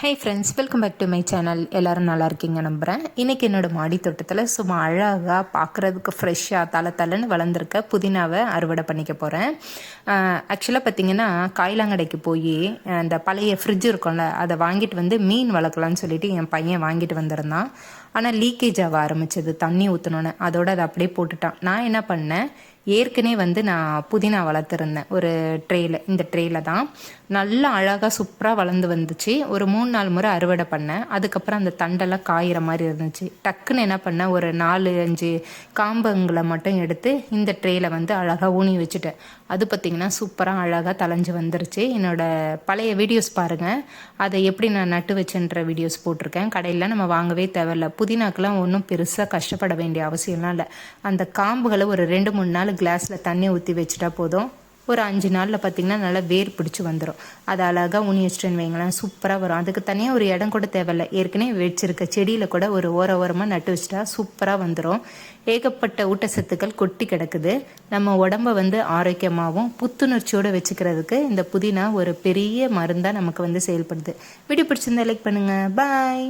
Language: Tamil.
Hey friends welcome back to my channel எல்லோரும் நல்லா இருக்கீங்க நம்புகிறேன் இன்றைக்கி என்னோடய மாடி தோட்டத்தில் சும்மா அழகாக பார்க்குறதுக்கு ஃப்ரெஷ்ஷாக தலை தலைன்னு வளர்ந்துருக்க புதினாவை அறுவடை பண்ணிக்க போகிறேன் ஆக்சுவலாக பார்த்தீங்கன்னா காயிலாங்கடைக்கு போய் அந்த பழைய ஃப்ரிட்ஜ் இருக்கும்ல அதை வாங்கிட்டு வந்து மீன் வளர்க்கலான்னு சொல்லிட்டு என் பையன் வாங்கிட்டு வந்திருந்தான். ஆனால் லீக்கேஜ் ஆக ஆரம்பிச்சது தண்ணி ஊற்றணுன்னு அதோட அதை அப்படியே போட்டுட்டான். நான் என்ன பண்ணேன் ஏற்கனவே வந்து நான் புதினா வளர்த்துருந்தேன். ஒரு ட்ரேயில் இந்த ட்ரேயில் தான். நல்லா அழகாக சூப்பராக வளர்ந்து வந்துச்சு. ஒரு மூணு நாலு முறை அறுவடை பண்ணேன். அதுக்கப்புறம் அந்த தண்டெல்லாம் காயிற மாதிரி இருந்துச்சு. டக்குன்னு என்ன பண்ணேன் ஒரு நாலு அஞ்சு காம்பங்களை மட்டும் எடுத்து இந்த ட்ரேயில் வந்து அழகாக ஊனி வச்சுட்டேன். அது பார்த்திங்கன்னா சூப்பராக அழகாக தலைஞ்சு வந்துருச்சு. என்னோடய பழைய வீடியோஸ் பாருங்கள் அதை எப்படி நான் நட்டு வச்சுன்ற வீடியோஸ் போட்டிருக்கேன். கடையில் நம்ம வாங்கவே தேவையில்ல. புதினாக்கெலாம் ஒன்றும் பெருசாக கஷ்டப்பட வேண்டிய அவசியம்லாம் இல்லை. அந்த காம்புகளை ஒரு ரெண்டு மூணு நாள் கிளாஸில் தண்ணி ஊற்றி வச்சுட்டா போதும். ஒரு அஞ்சு நாளில் பார்த்திங்கன்னா நல்லா வேர் பிடிச்சி வந்துடும் அது அழகாக உனி வச்சுட்டுன்னு வைங்களேன் சூப்பராக வரும். அதுக்கு தனியாக ஒரு இடம் கூட தேவையில்லை. ஏற்கனவே வச்சிருக்க செடியில் கூட ஒரு ஓர ஓரமாக நட்டு வச்சுட்டா சூப்பராக வந்துடும் ஏகப்பட்ட ஊட்டச்சத்துக்கள் கொட்டி கிடக்குது. நம்ம உடம்ப வந்து ஆரோக்கியமாகவும் புத்துணர்ச்சியோடு வச்சுக்கிறதுக்கு இந்த புதினா ஒரு பெரிய மருந்தாக நமக்கு வந்து செயல்படுது. வீடியோ பிடிச்சிருந்தா லைக் பண்ணுங்கள் பாய்